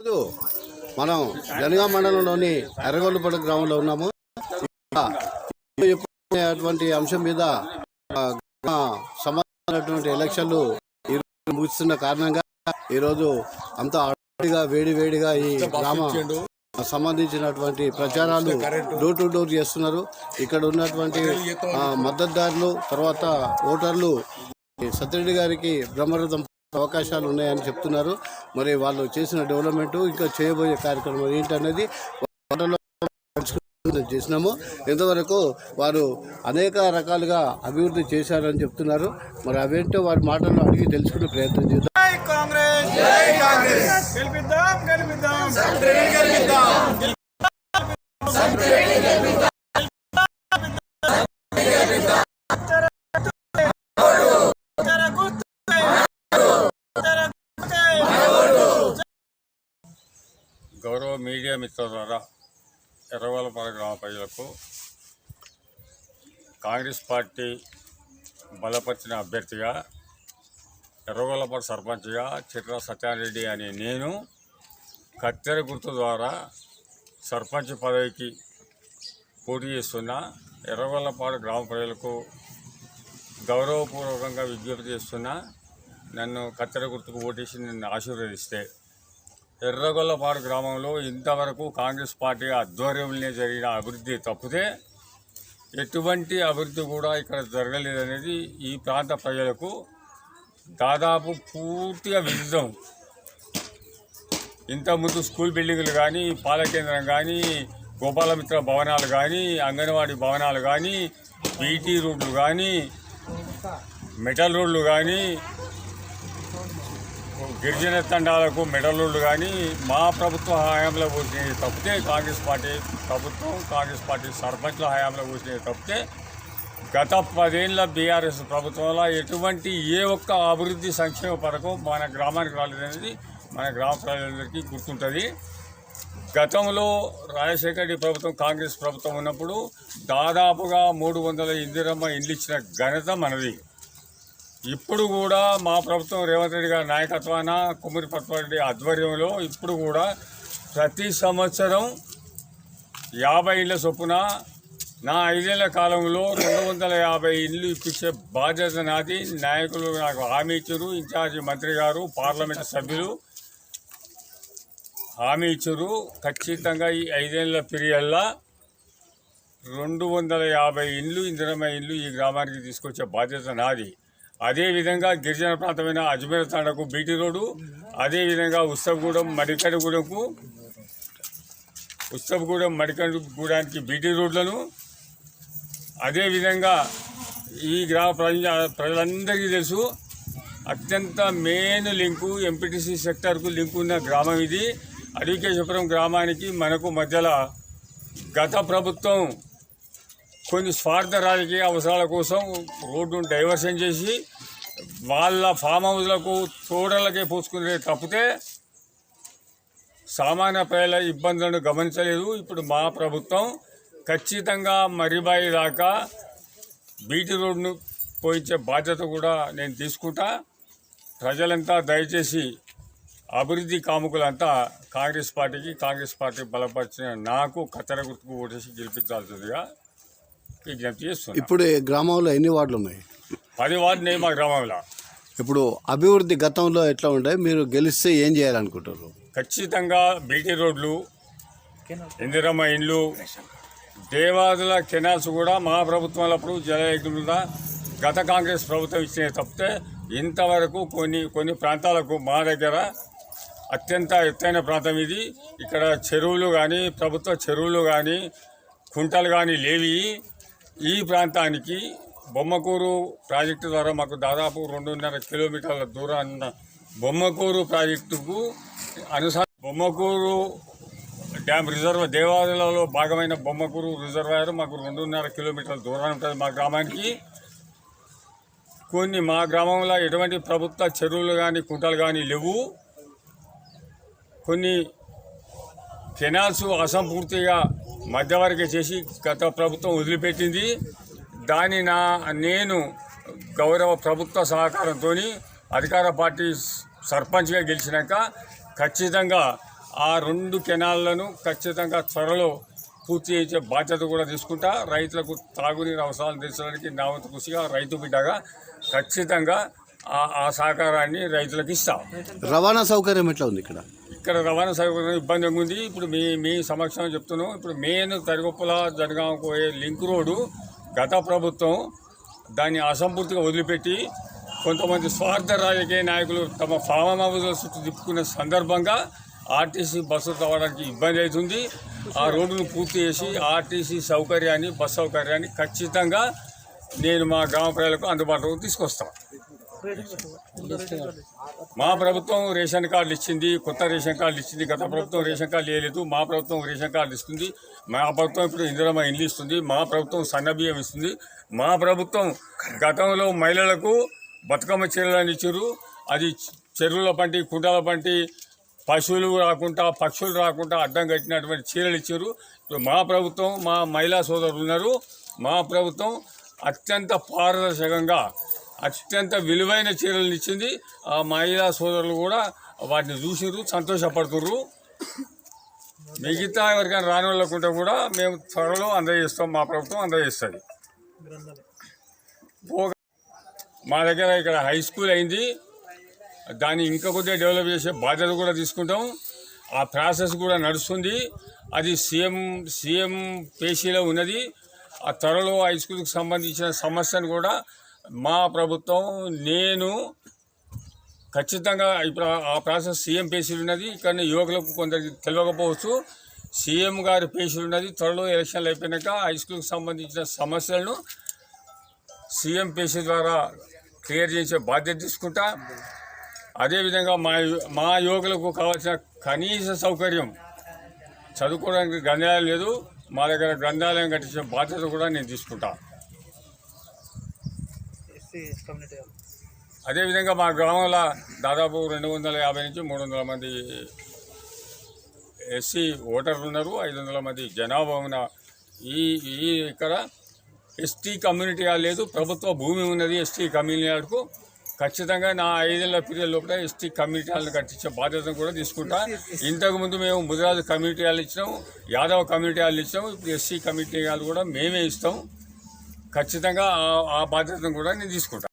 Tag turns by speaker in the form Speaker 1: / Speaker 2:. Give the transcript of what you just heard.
Speaker 1: ఈరోజు మనం జనగా మండలంలోని ఎర్రగొండపల్లి గ్రామంలో ఉన్నాము. అటువంటి అంశం మీద సమానమైనటువంటి ఎలక్షన్లు ఈరోజు ముగుస్తున్న కారణంగా ఈరోజు అంతా అడిగా వేడి వేడిగా ఈ గ్రామ సంబంధించినటువంటి ప్రచారాలు డోర్ టు డోర్ చేస్తున్నారు. ఇక్కడ ఉన్నటువంటి మద్దతుదారులు తర్వాత ఓటర్లు సత్యరెడ్డి గారికి బ్రహ్మరథం అవకాశాలు ఉన్నాయని చెప్తున్నారు. మరి వాళ్ళు చేసిన డెవలప్మెంట్ ఇంకా చేయబోయే కార్యక్రమం ఏంటనేది చేసినాము. ఇంతవరకు వారు అనేక రకాలుగా అభివృద్ధి చేశారని చెప్తున్నారు. మరి అవేంటో వారి మాటల్లో అడిగి తెలుసుకునే ప్రయత్నం చేద్దాం.
Speaker 2: గౌరవ మీడియా మిత్రుల ద్వారా ఎర్రగోలపాల గ్రామ ప్రజలకు కాంగ్రెస్ పార్టీ బలపరిచిన అభ్యర్థిగా ఎర్రగోలపాల సర్పంచ్గా చిట్ర సత్యారెడ్డి అనే నేను కత్తెర గుర్తు ద్వారా సర్పంచ్ పదవికి పోటీ చేస్తున్న ఎర్రగొల్లపాడు గ్రామ ప్రజలకు గౌరవపూర్వకంగా విజ్ఞప్తి చేస్తున్నా నన్ను కత్తెర గుర్తుకు ఓటేసి నన్ను ఆశీర్వదిస్తే ఎర్రగొల్లపాడు గ్రామంలో ఇంతవరకు కాంగ్రెస్ పార్టీ ఆధ్వర్యంలో జరిగిన అభివృద్ధి తప్పితే ఎటువంటి అభివృద్ధి కూడా ఇక్కడ జరగలేదనేది ఈ ప్రాంత ప్రజలకు దాదాపు పూర్తిగా విజితం ఇంతకుముందు స్కూల్ బిల్డింగ్లు కానీ పాల కేంద్రం కానీ గోపాలమిత్ర భవనాలు కానీ అంగన్వాడీ భవనాలు కానీ బీటీ రోడ్లు కానీ మెటల్ రోడ్లు కానీ గిరిజన తండాలకు మెడలుళ్ళు కానీ మా ప్రభుత్వ హయాంలో పోసినవి తప్పితే కాంగ్రెస్ పార్టీ ప్రభుత్వం కాంగ్రెస్ పార్టీ సర్పంచ్ల హయాంలో పోసినవి తప్పితే గత పదేళ్ళ బీఆర్ఎస్ ప్రభుత్వంలో ఎటువంటి ఏ ఒక్క అభివృద్ధి సంక్షేమ పథకం మన గ్రామానికి రాలేదనేది మన గ్రామ ప్రజలందరికీ గుర్తుంటుంది. గతంలో రాజశేఖర రెడ్డి ప్రభుత్వం కాంగ్రెస్ ప్రభుత్వం ఉన్నప్పుడు దాదాపుగా మూడు వందల ఇందిరమ్మ ఇండ్లు ఇచ్చిన ఘనత మనది. ఇప్పుడు కూడా మా ప్రభుత్వం రేవంత్ రెడ్డి గారి నాయకత్వాన కుమ్మరి పట్వారెడ్డి ఆధ్వర్యంలో ఇప్పుడు కూడా ప్రతి సంవత్సరం యాభై ఇళ్ళ చొప్పున నా ఐదేళ్ళ కాలంలో రెండు వందల యాభై ఇళ్ళు ఇప్పించే బాధ్యత నాది. నాయకులు నాకు హామీ ఇచ్చారు ఇన్ఛార్జి మంత్రి గారు పార్లమెంట్ సభ్యులు హామీ ఇచ్చారు. ఖచ్చితంగా ఈ ఐదేళ్ళ పీరియడ్లో రెండు వందల యాభై ఇండ్లు ఇందిరమ్మ ఇండ్లు ఈ గ్రామానికి తీసుకొచ్చే బాధ్యత నాది. అదేవిధంగా గిరిజన ప్రాంతమైన అజ్మీర్ తాండకు బీటీ రోడ్డు అదేవిధంగా ఉత్సవగూడెం మడికడిగూడెంకు ఉత్సవగూడెం మడికడిగూడానికి బీటీ రోడ్లను అదేవిధంగా ఈ గ్రామ ప్రజ ప్రజలందరికీ తెలుసు అత్యంత మెయిన్ లింకు ఎంపీటీసీ సెక్టర్కు లింకు ఉన్న గ్రామం ఇది. అడికేశ్వరం గ్రామానికి మనకు మధ్యలో గత ప్రభుత్వం కొన్ని స్వార్థ రాజకీయ అవసరాల కోసం రోడ్డును డైవర్షన్ చేసి వాళ్ళ ఫామ్ హౌస్లకు తోడలకే పోసుకునే తప్పితే సామాన్య ప్రజల ఇబ్బందులను గమనించలేదు. ఇప్పుడు మా ప్రభుత్వం ఖచ్చితంగా మరిబాయి దాకా బీటీ రోడ్ను పోయించే బాధ్యత కూడా నేను తీసుకుంటా. ప్రజలంతా దయచేసి అభివృద్ధి కాముకులంతా కాంగ్రెస్ పార్టీకి కాంగ్రెస్ పార్టీ బలపరిచిన నాకు కత్తెర గుర్తుకు ఓటేసి గెలిపించాల్సిందిగా విజ్ఞప్తి
Speaker 1: ఇప్పుడు ఈ గ్రామంలో ఎన్ని వార్డులు ఉన్నాయి
Speaker 2: పది వార్డు మా గ్రామంలో.
Speaker 1: ఇప్పుడు అభివృద్ధి గతంలో ఎట్లా ఉండే? మీరు గెలిస్తే ఏం చేయాలనుకుంటారు
Speaker 2: ఖచ్చితంగా బీటీ రోడ్లు ఇందిరమ్మ ఇండ్లు దేవాదుల కెనాల్స్ కూడా మా ప్రభుత్వంలో అప్పుడు జలయజ్ఞ గత కాంగ్రెస్ ప్రభుత్వం ఇచ్చిన తప్పితే ఇంతవరకు కొన్ని కొన్ని ప్రాంతాలకు మా దగ్గర అత్యంత ఎత్తైన ప్రాంతం ఇది. ఇక్కడ చెరువులు కానీ ప్రభుత్వ చెరువులు కానీ కుంటలు కానీ లేవి. ఈ ప్రాంతానికి బొమ్మకూరు ప్రాజెక్టు ద్వారా మాకు దాదాపు రెండున్నర కిలోమీటర్ల దూరాన్న బొమ్మకూరు ప్రాజెక్టుకు అనుసా బొమ్మకూరు డ్యామ్ రిజర్వ్ దేవాలయాలలో భాగమైన బొమ్మకూరు రిజర్వాయర్ మాకు రెండున్నర కిలోమీటర్ల దూరం ఉంటుంది మా గ్రామానికి. కొన్ని మా గ్రామంలో ఎటువంటి ప్రభుత్వ చెరువులు కానీ కుంటలు కానీ లేవు. కొన్ని కెనాల్స్ అసంపూర్తిగా మధ్యవర్గ చేసి గత ప్రభుత్వం వదిలిపెట్టింది. దాని నా నేను గౌరవ ప్రభుత్వ సహకారంతో అధికార పార్టీ సర్పంచ్గా గెలిచినాక ఖచ్చితంగా ఆ రెండు కెనాళ్ళను ఖచ్చితంగా త్వరలో పూర్తి చేసే బాధ్యత కూడా తీసుకుంటా. రైతులకు తాగునీరు అవసరాలు తీర్చడానికి నా వంతు కృషిగా రైతు బిడ్డగా ఖచ్చితంగా ఆ- ఆ సహకారాన్ని రైతులకు ఇస్తాం.
Speaker 1: రవాణా సౌకర్యం ఎట్లా ఉంది ఇక్కడ?
Speaker 2: ఇక్కడ రవాణా సౌకర్యం ఇబ్బందిగా ఉంది. ఇప్పుడు మీ మీ సమక్షంలో చెప్తున్నాం. ఇప్పుడు మెయిన్ తరిగొప్పల జనగాం పోయే లింక్ రోడ్డు గత ప్రభుత్వం దాన్ని అసంపూర్తిగా వదిలిపెట్టి కొంతమంది స్వార్థ రాజకీయ నాయకులు తమ ఫామ్ హౌస్ల చుట్టూ తిప్పుకునే సందర్భంగా ఆర్టీసీ బస్సు రావడానికి ఇబ్బంది అవుతుంది. ఆ రోడ్డును పూర్తి చేసి ఆర్టీసీ సౌకర్యాన్ని బస్ సౌకర్యాన్ని ఖచ్చితంగా నేను మా గ్రామ ప్రజలకు అందుబాటులోకి తీసుకొస్తాను. మా ప్రభుత్వం రేషన్ కార్డులు ఇచ్చింది కొత్త రేషన్ కార్డులు ఇచ్చింది గత ప్రభుత్వం రేషన్ కార్డు వేయలేదు మా ప్రభుత్వం రేషన్ కార్డు ఇస్తుంది మా ప్రభుత్వం ఇప్పుడు ఇందిరమ్మ ఇల్లు ఇస్తుంది మా ప్రభుత్వం సన్నబియ్యం ఇస్తుంది మా ప్రభుత్వం గతంలో మహిళలకు బతుకమ్మ చీరలను ఇచ్చారు అది చెరువుల పంటి కుండల పంటి పశువులు రాకుండా పక్షులు రాకుండా అడ్డం కట్టినటువంటి చీరలు ఇచ్చారు. ఇప్పుడు మా ప్రభుత్వం మా మహిళా సోదరులు ఉన్నారు మా ప్రభుత్వం అత్యంత పారదర్శకంగా అత్యంత విలువైన చీరలను ఇచ్చింది. ఆ మహిళా సోదరులు కూడా వాటిని చూసిర్రు సంతోషపడుతుర్రు. మిగతా ఎవరికైనా రాని వాళ్ళకుంటే కూడా మేము త్వరలో అందజేస్తాం మా ప్రభుత్వం అందజేస్తుంది. మా దగ్గర ఇక్కడ హై స్కూల్ అయింది. దాన్ని ఇంకా కొద్దిగా డెవలప్ చేసే బాధ్యత కూడా తీసుకుంటాం. ఆ ప్రాసెస్ కూడా నడుస్తుంది. అది సీఎం సీఎం పేషీలో ఉన్నది. ఆ త్వరలో హై స్కూల్కి సంబంధించిన సమస్యను కూడా మా ప్రభుత్వం నేను ఖచ్చితంగా ఇప్పుడు ఆ- ఆ ప్రాసెస్ సీఎం పేషీలు ఉన్నది కానీ యువకులకు కొందరికి తెలియకపోవచ్చు. సీఎం గారి పేషీలు ఉన్నది త్వరలో ఎలక్షన్లు అయిపోయినాక హై స్కూల్కి సంబంధించిన సమస్యలను సీఎం పేసీ ద్వారా క్లియర్ చేసే బాధ్యత తీసుకుంటా. అదేవిధంగా మా మా యువకులకు కావాల్సిన కనీస సౌకర్యం చదువుకోవడానికి గ్రంథాలయం లేదు. మా దగ్గర గ్రంథాలయం కట్టించే బాధ్యత కూడా నేను తీసుకుంటాను అదేవిధంగా మా గ్రామంలో దాదాపు రెండు వందల యాభై నుంచి మూడు వందల మంది ఎస్సీ ఓటర్లు ఉన్నారు ఐదు వందల మంది జనాభా ఉన్న ఈ ఈ ఇక్కడ ఎస్టీ కమ్యూనిటీ లేదు ప్రభుత్వ భూమి ఉన్నది ఎస్టీ కమ్యూనిటీ హాల్కు ఖచ్చితంగా నా ఐదేళ్ళ పీరియడ్ లోపల ఎస్టీ కమ్యూనిటీ హాల్ని కట్టించే బాధ్యతను కూడా తీసుకుంటా. ఇంతకుముందు మేము ముదిరాజు కమ్యూనిటీ హాల్ ఇచ్చినాం యాదవ్ కమ్యూనిటీ హాల్ ఇచ్చాం ఇప్పుడు ఎస్సీ కమ్యూనిటీ హాల్ కూడా మేమే ఇస్తాం ఖచ్చితంగా ఆ- ఆ బాధ్యతను కూడా నేను తీసుకుంటాను